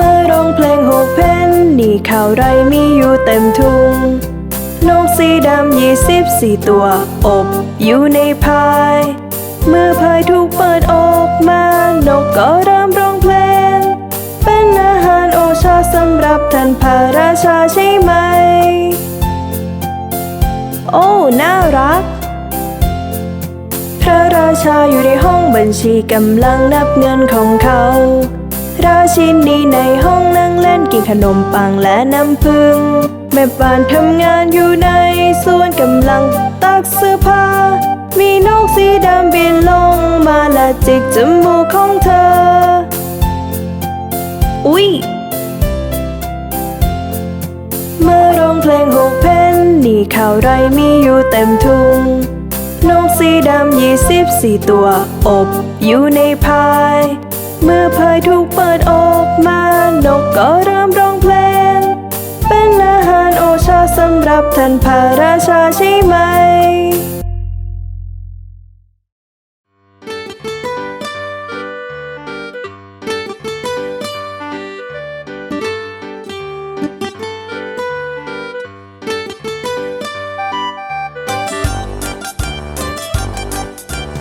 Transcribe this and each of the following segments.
มาร้องเพลงหกเพนนี่ข่าวไรมีอยู่เต็มทุ่ง นกสีดำยี่สิบสี่ตัวอบอยู่ในพาย เมื่อพายถูกเปิดออกมา นกก็เริ่มร้องเพลง เป็นอาหารโอชาสำหรับท่านพระราชาใช่ไหม โอ้ น่ารักพระราชาอยู่ในห้องบัญชีกำลังนับเงินของเขา ราชินีในห้องนั่งเล่นกินขนมปังและน้ำผึ้งแม่บ้านทำงานอยู่ในสวนกำลังตักเสื้อผ้า มีนกสีดำบินลงมาและจิกจมูกของเธอ อุ๊ยเมื่อร้องเพลงหกเพนนี่ข่าวไรมีอยู่เต็มทุ่ง นกสีดำยี่สิบสี่ตัว อบอยู่ในพาย เมื่อพายถูกเปิดออกมา นกก็เริ่มร้องเพลง เป็นอาหารโอชาสำหรับท่านพระราชาใช่ไหม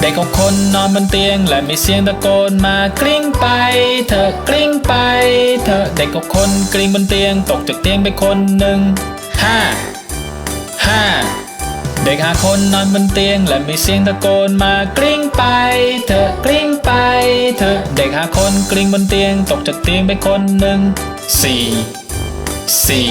เด็กหกคนนอนบนเตียง และมีเสียงตะโกนมากลิ้งไปเถอกลิ้งไปเถอเด็กหกคนกลิ้งบนเตียง ตกจากเตียงไปคนหนึ่งห้าห้าเด็กหาคนนอนบนเตียง และมีเสียงตะโกนมากลิ้งไปเถอกลิ้งไปเถอเด็กหาคนกลิ้งบนเตียง ตกจากเตียงไปคนหนึ่งสี่สี่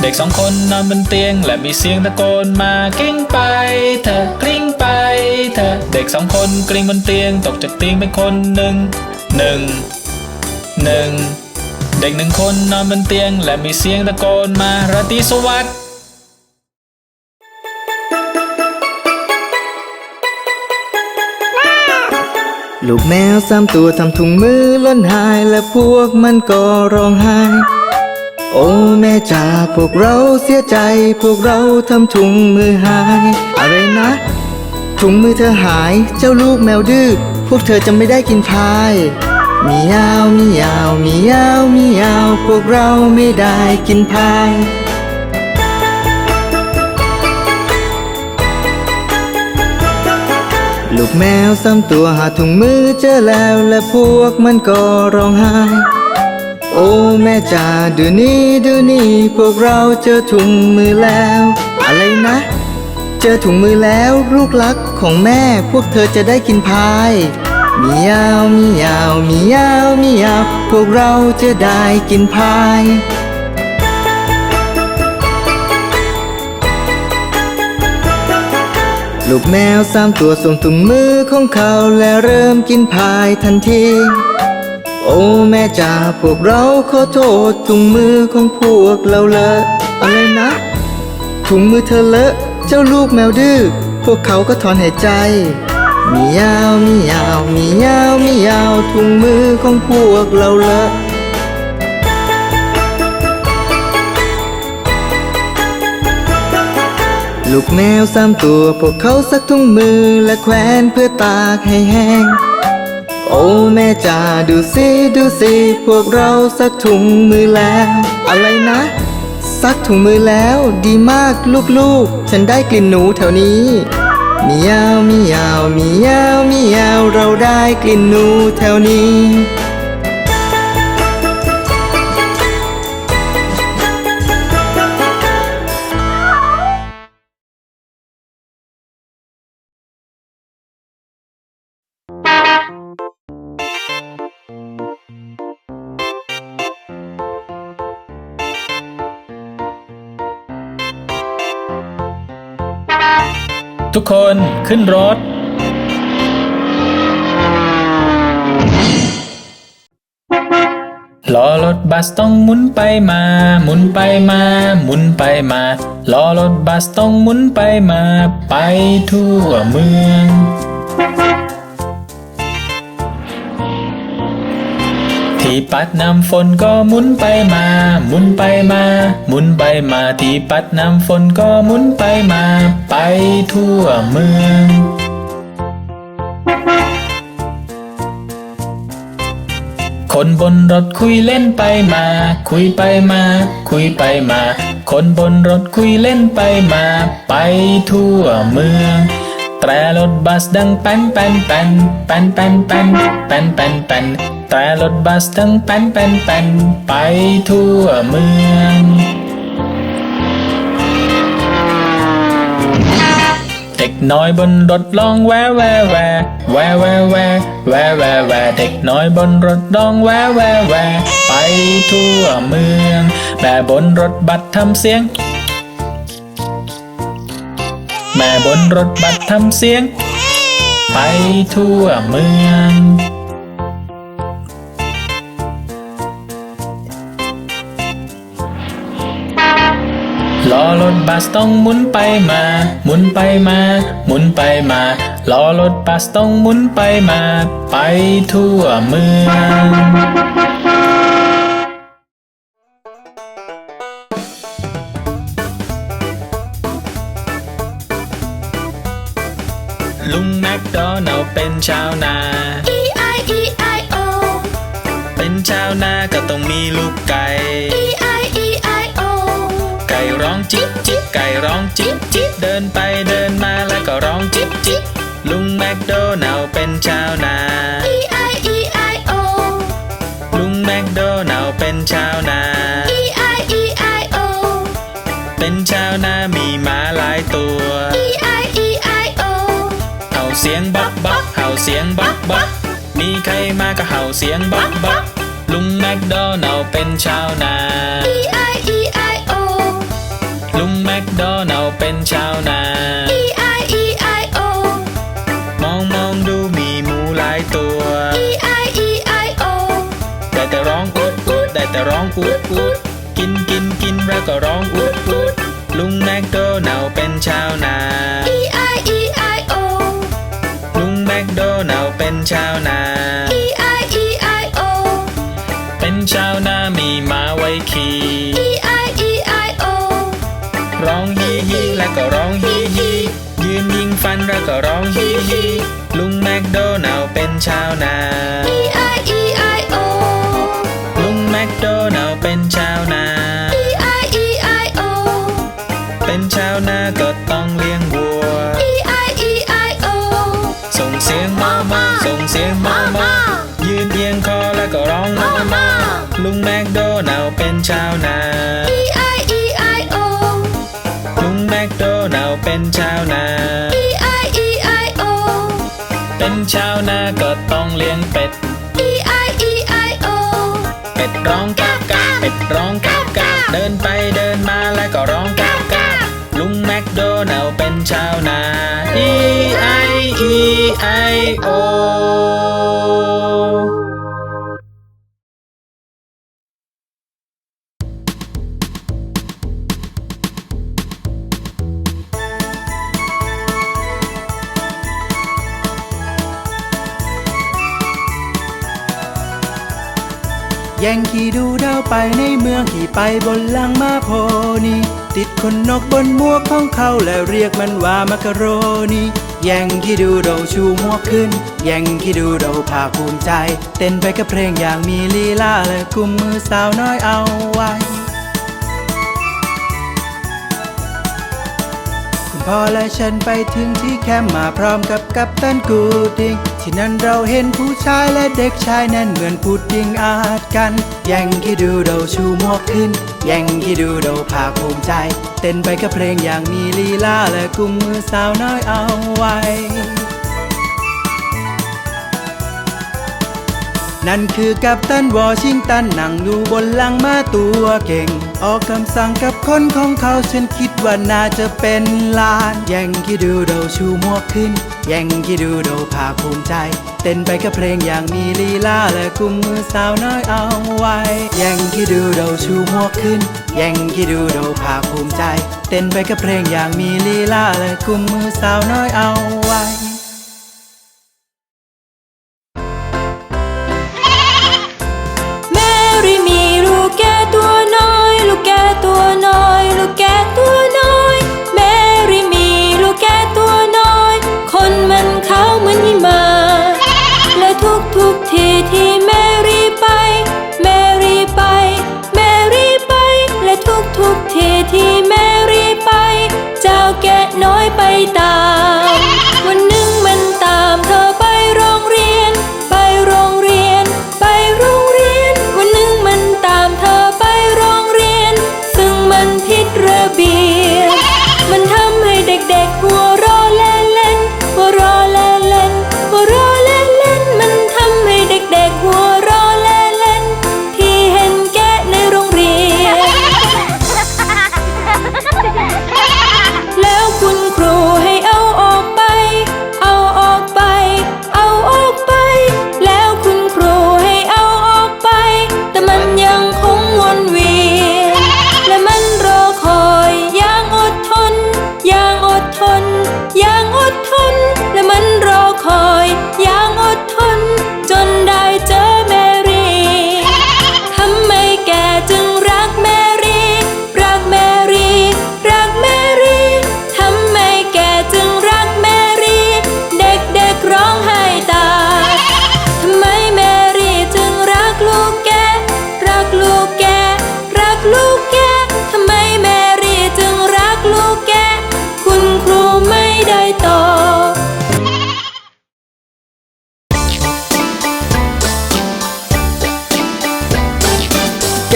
เด็กสองคนนอนบนเตียง และมีเสียงตะโกนมากลิ้งไปเถอกลิ้งไปเถอเด็กสองคนกลิ้งบนเตียง ตกจากเตียงไปคนหนึ่งหนึ่งหนึ่งเด็กหนึ่งคนนอนบนเตียง และมีเสียงตะโกนมาราตรีสวัสดิ์ลูกแมวสามตัวทำถุงมือล้นหายและพวกมันก็ร้องไห้ โอ้แม่จ๋าพวกเราเสียใจ พวกเราทำถุงมือหาย อะไรนะ ถุงมือเธอหาย เจ้าลูกแมวดื้อ พวกเธอจะไม่ได้กินพายมียาวมียาวมียาวมียาว พวกเราไม่ได้กินพายลูกแมวสามตัวหาถุงมือเจอแล้วและพวกมันก็ร้องไห้ โอ้แม่จ๋าดูนี่ดูนี่พวกเราเจอถุงมือแล้ว อะไรนะ เจอถุงมือแล้วลูกรักของแม่พวกเธอจะได้กินพายมียาวมียาวมียาวมียาวพวกเราจะได้กินพายลูกแมวสามตัวส่งถุงมือของเขาและเริ่มกินพายทันที โอ้แม่จ๋าพวกเราขอโทษถุงมือของพวกเราเลอะอะไรนะถุงมือเธอเลอะเจ้าลูกแมวดื้อพวกเขาก็ถอนหายใจมียาวมียาวมียาวมียาวถุงมือของพวกเราเลอะลูกแมวสามตัวพวกเขาซักถุงมือและแขวนเพื่อตากให้แห้ง โอ้แม่จ๋าดูสิดูสิพวกเราซักถุงมือแล้ว อะไรนะซัซักถุงมือแล้วดีมากลูกๆ ฉันได้กลิ่นหนูแถวนี้มียาวมียาวมียาวมียาวเราได้กลิ่นหนูแถวนี้ คนขึ้นรถ ล้อรถบัสต้องหมุนไปมา หมุนไปมา หมุนไปมา ล้อรถบัสต้องหมุนไปมา ไปทั่วเมือง ที่ปัดน้ำฝนก็หมุนไปมา หมุนไปมาหมุนไปมาที่ปัดน้ำฝนก็หมุนไปมา ไปทั่วเมืองคนบนรถคุยเล่นไปมา คุยไปมา คุยไปมา คนบนรถคุยเล่นไปมา ไปทั่วเมือง แตรรถบัสดังแป้นแป้นแป้นแป้นแป้นแป้นแป้นแป้นแป้น แตรรถบัสดังแป้นแป้นแป้นไปทั่วเมือง เด็กน้อยบนรถร้องแววแววแววแววแววแววแววแววแวเด็กน้อยบนรถร้องแววแววแววไปทั่วเมืองแม่บนรถบัสทำเสียง แม่บนรถบัสทำเสียง ไปทั่วเมือง รถบัสต้องหมุนไปมา หมุนไปมา หมุนไปมาล้อรถบัสต้องหมุนไปมา ไปทั่วเมืองลุงแมคโดนัลด์เป็นชาวนา E I E I O เป็นชาวนาก็ต้องมีลูกไก่ จิ๊บจิ๊บไก่ร้องจิ๊บจิ๊บเดินไปเดินมาแล้วก็ร้องจิ๊บจิ๊บลุงแมคโดนัลด์เป็นชาวนา E I E I O ลุงแมคโดนัลด์เป็นชาวนา E I E I O เป็นชาวนามีม้าหลายตัว E I E I O เห่าเสียงบ๊อกบ๊อกเห่าเสียงบ๊อกบ๊อกมีใครมาก็เห่าเสียงบ๊อกบ๊อกลุงแมคโดนัลด์เป็นชาวนา E I E I เป็นชาวนา E I E I O มองมองดูมีหมูหลายตัว E I E I O ได้แต่ร้องอุดอุดได้แต่ร้องอุดอุดกินกินกินแล้วก็ร้องอุดอุดลุงแมคโดนัลด์เป็นชาวนา E I E I O ลุงแมคโดนัลด์เป็นชาวนา E I E I O เป็นชาวนามีม้าไว้ขี่ E I E I O ร้อง ฮีฮีแล้วก็ร้องฮีฮียืนยิงฟันแล้วก็ร้องฮีฮีลุงแมคโดนัลด์เป็นชาวนา E I E I O ลุงแมคโดนัลด์เป็นชาวนา E I E I O เป็นชาวนาก็ต้องเลี้ยงวัว E I E I O ส่งเสียงมามาส่งเสียงมามายืนเอียงคอแล้วก็ร้องมามาลุงแมคโดนัลด์เป็นชาวนา E I E เป็นชาวนา E I E I O เป็นชาวนาก็ต้องเลี้ยงเป็ด E I E I O เป็ดร้องกากกากเป็ดร้องกากกากเดินไปเดินมาแล้วก็ร้องกากกากลุงแมคโดนัลด์เป็นชาวนา E I E I O แย่งขี่ดูดาวไปในเมืองขี่ไปบนลังมาโพนีติดคนนกบนหมวกของเขาแล้วเรียกมันว่ามักโรนีแย่งขี่ดูเราชูหมวกขึ้น แย่งขี่ดูเราภาคภูมิใจ เต้นไปกับเพลงอย่างมีลีลาและกุมมือสาวน้อยเอาไว้พ่อและฉันไปถึงที่แคมป์มาพร้อมกับกัปตันกูดิง ที่นั่นเราเห็นผู้ชายและเด็กชายนั่นเหมือนพูดิงอาจกัน แย่งกิดูเราชูหมวกขึ้น แย่งกิดูเราภาคภูมิใจ เต้นไปกับเพลงอย่างมีลีลาและกุมมือสาวน้อยเอาไว้ นั่นคือกัปตันวอชิงตันนั่งอยู่บนหลังม้าตัวเก่ง ออกคำสั่งกับคนของเขาฉันคิดว่าน่าจะเป็นลาน แย่งกิดูโดชูหมวกขึ้น แย่งกิดูโดภาคภูมิใจ เต้นไปกับเพลงอย่างมีลีลาและกุมมือสาวน้อยเอาไว้ แย่งกิดูโดชูหมวกขึ้น แย่งกิดูโดภาคภูมิใจ เต้นไปกับเพลงอย่างมีลีลาและกุมมือสาวน้อยเอาไว้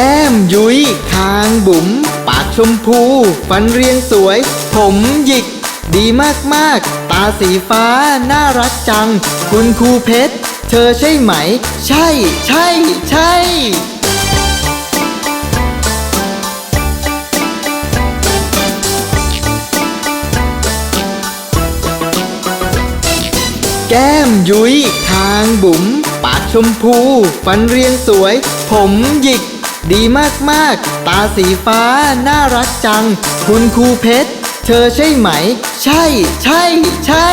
แก้มยุย้ยคางบุ๋ม ปากชมพู ฟันเรียงสวย ผมหยิก ดีมากๆ ตาสีฟ้า น่ารักจัง คุณครูเพชร เธอใช่ไหม ใช่ ใช่ ใช่แก้มยุย้ยคางบุ๋ม ปากชมพู ฟันเรียงสวย ผมหยิก ดีมากๆ ตาสีฟ้า น่ารักจัง คุณครูเพชร เธอใช่ไหม ใช่ ใช่ ใช่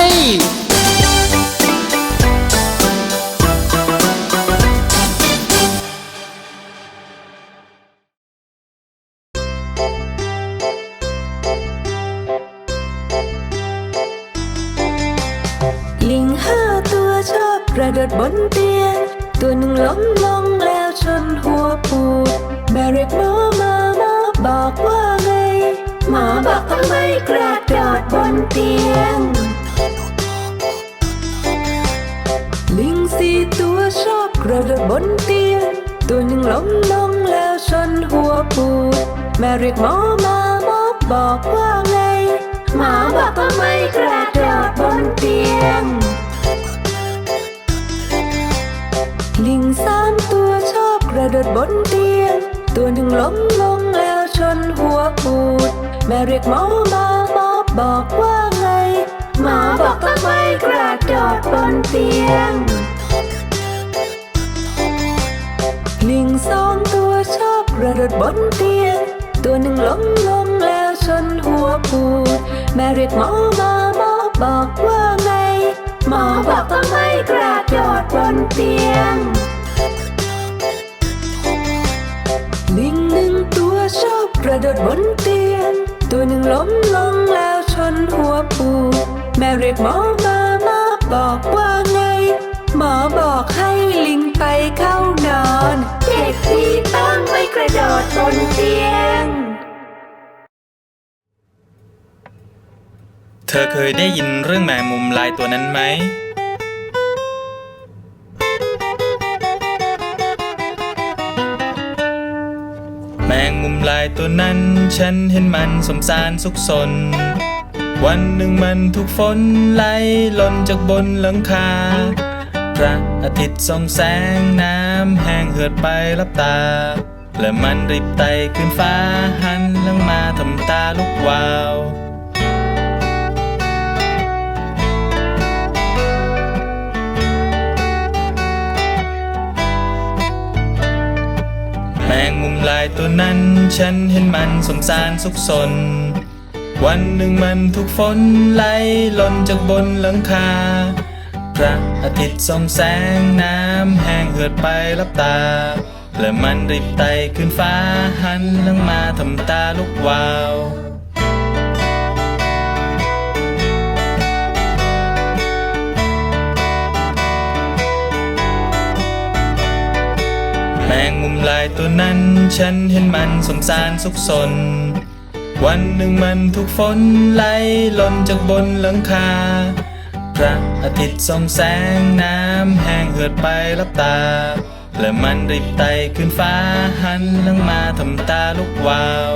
รียกหมอมาหมอบอกว่าไง หมอบอกทำไม่กระโดดบนเตียง ลิงสามตัวชอบกระโดดบนเตียง ตัวหนึ่งล้มลงแล้วชนหัวปูด แม่เรียกหมอมาหมอบอกว่าไง หมอบอกทำไม่กระโดดบนเตียงลิงสองตัวชอบกระโดดบนเตียง ตัวหนึ่งล้มลงแล้วชนหัวปูด แม่เรียกหมอมาหมอบอกว่าไง หมอบอกทำไมกระโดดบนเตียงลิงหนึ่งตัวชอบกระโดดบนเตียง ตัวหนึ่งล้มลงแล้วชนหัวปูด แม่เรียกหมอมาหมอบอกว่าไง หมอบอกให้ลิงไปเข้านอน เด็กที่ต้องไม่กระโดดบนเตียง ธอเคยได้ยินเรื่องแมงมุมลายตัวนั้นไหม แมงมุมลายตัวนั้น ฉันเห็นมันสมสารสุขสน วันหนึ่งมันถูกฝนไหลหล่นจากบนหลังคา พระอาทิตย์ส่องแสงน้ำแห้งเหือดไปลับตา และมันรีบไต่ขึ้นฟ้าหันหลังมาทำตาลุกวาว งมุมลายตัวนั้น ฉันเห็นมันสงสารสุขสน วันหนึ่งมันถูกฝนไหลหล่นจากบนหลังคา พระอาทิตย์ส่องแสงน้ำแห้งเหือดไปลับตา และมันรีบไต่ขึ้นฟ้าหันหลังมาทำตาลุกวาว งมุมลายตัวนั้น ฉันเห็นมันสงสารสุขสน วันหนึ่งมันถูกฝนไหลหล่นจากบนหลังคา พระอาทิตย์ส่องแสงน้ำแห้งเหือดไปรับตา และมันรีบไต่ขึ้นฟ้าหันหลังมาทำตาลุกวาว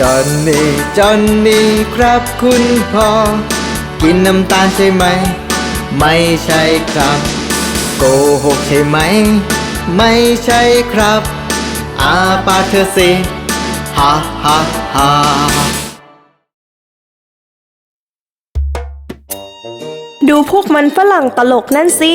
จอนนี่จอนนี่ครับคุณพ่อ กินน้ำตาลใช่ไหม ไม่ใช่ครับ โกหกใช่ไหม ไม่ใช่ครับอาปากเธอสิฮ่าฮ่าฮ่าดูพวกมันฝรั่งตลกนั่นสิ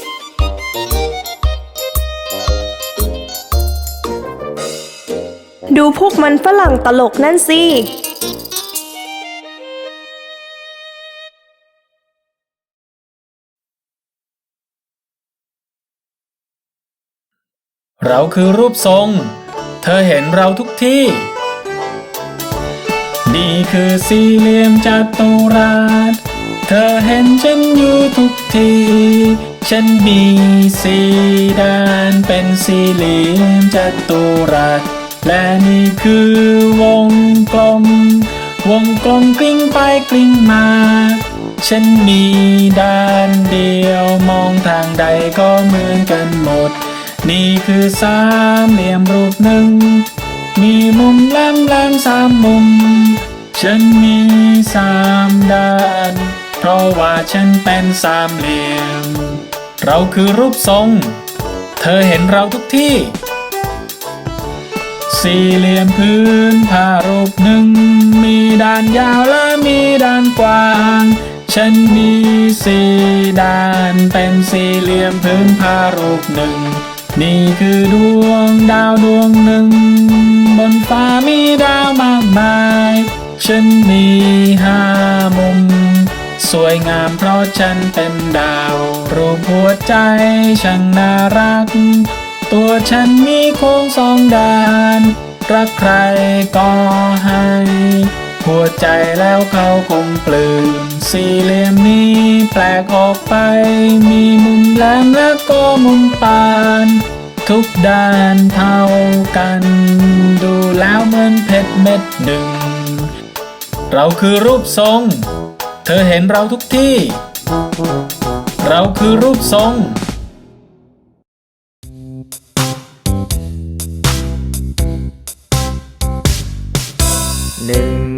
ดูพวกมันฝรั่งตลกนั่นสิเราคือรูปทรง เธอเห็นเราทุกที่ นี่คือสี่เหลี่ยมจัตุรัส เธอเห็นฉันอยู่ทุกที ฉันมีสี่ด้านเป็นสี่เหลี่ยมจัตุรัส และนี่คือวงกลม วงกลมกลิ้งไปกลิ้งมา ฉันมีด้านเดียวมองทางใดก็เหมือนกันหมด นี่คือสามเหลี่ยมรูปหนึ่ง มีมุมแหลมแหลมสามมุม ฉันมีสามด้าน เพราะว่าฉันเป็นสามเหลี่ยม เราคือรูปทรง เธอเห็นเราทุกที่ สี่เหลี่ยมพื้นผ้ารูปหนึ่ง มีด้านยาวและมีด้านกว้าง ฉันมีสี่ด้านเป็นสี่เหลี่ยมพื้นผ้ารูปหนึ่ง นี่คือดวงดาวดวงหนึ่ง บนฟ้ามีดาวมากมาย ฉันมีห้ามุม สวยงามเพราะฉันเป็นดาว รูปหัวใจช่างน่ารัก ตัวฉันมีโค้งสองด้าน รักใครก็ให้ หัวใจแล้วเขาคงปลื้มสี่เหลี่ยมนี้แปลกออกไป มีมุมแหลมและก็มุมปาน ทุกด้านเท่ากัน ดูแล้วเหมือนเพชรเม็ดหนึ่ง เราคือรูปทรง เธอเห็นเราทุกที่ เราคือรูปทรง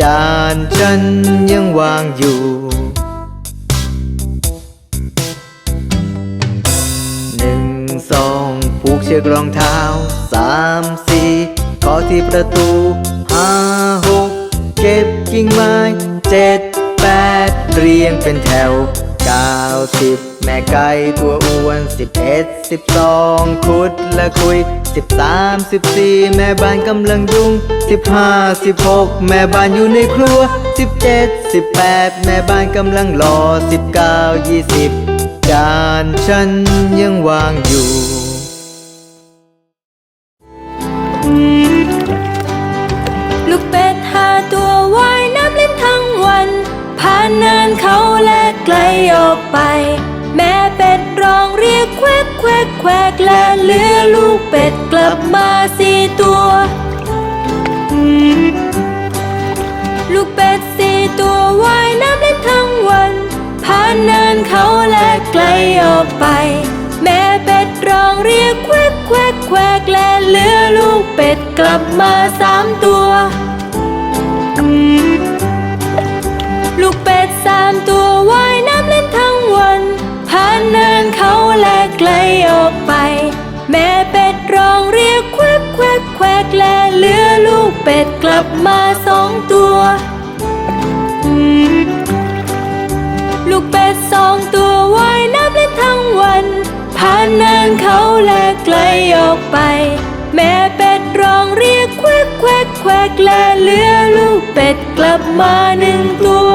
จานฉันยังวางอยู่ หนึ่งสองผูกเชือกรองเท้าสามสี่ขอที่ประตูห้าหกเก็บกิ่งไม้เจ็ดแปดเรียงเป็นแถวเก้าสิบ แม่ไก่ตัวอ้วนสิบเอ็ดสิบสองขุดและคุยสิบสามสิบสี่แม่บ้านกำลังยุ่งสิบห้าสิบหกแม่บ้านอยู่ในครัวสิบเจ็ดสิบแปดแม่บ้านกำลังรอสิบเก้ายี่สิบจานฉันยังวางอยู่ลูกเป็ดห้าตัวว่ายน้ำเล่นทั้งวัน ผ่านเนินเขาและไกลออกไป แม่เป็ดร้องเรียกแควกแควกแควกและเหลือลูกเป็ดกลับมาสี่ตัว ลูกเป็ดสี่ตัวว่ายน้ำเล่นทั้งวันผ่านเนินเขาและไกลออกไป แม่เป็ดร้องเรียกแควกแควกแควกและเหลือลูกเป็ดกลับมาสามตัวลูกเป็ดสามตัวว่าย ไกลออกไป แม่เป็ดร้องเรียกแควกแควกแควกและเหลือลูกเป็ดกลับมาสองตัว ลูกเป็ดสองตัวว่ายน้ำเล่นทั้งวัน ผ่านเนินเขาและไกลออกไป แม่เป็ดร้องเรียกแควกแควกแควกและเหลือลูกเป็ดกลับมาหนึ่งตัว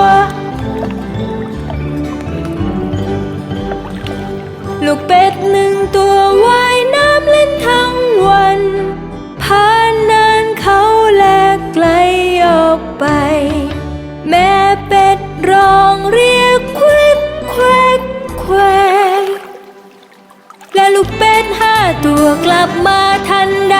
ตัวกลับมาทันใด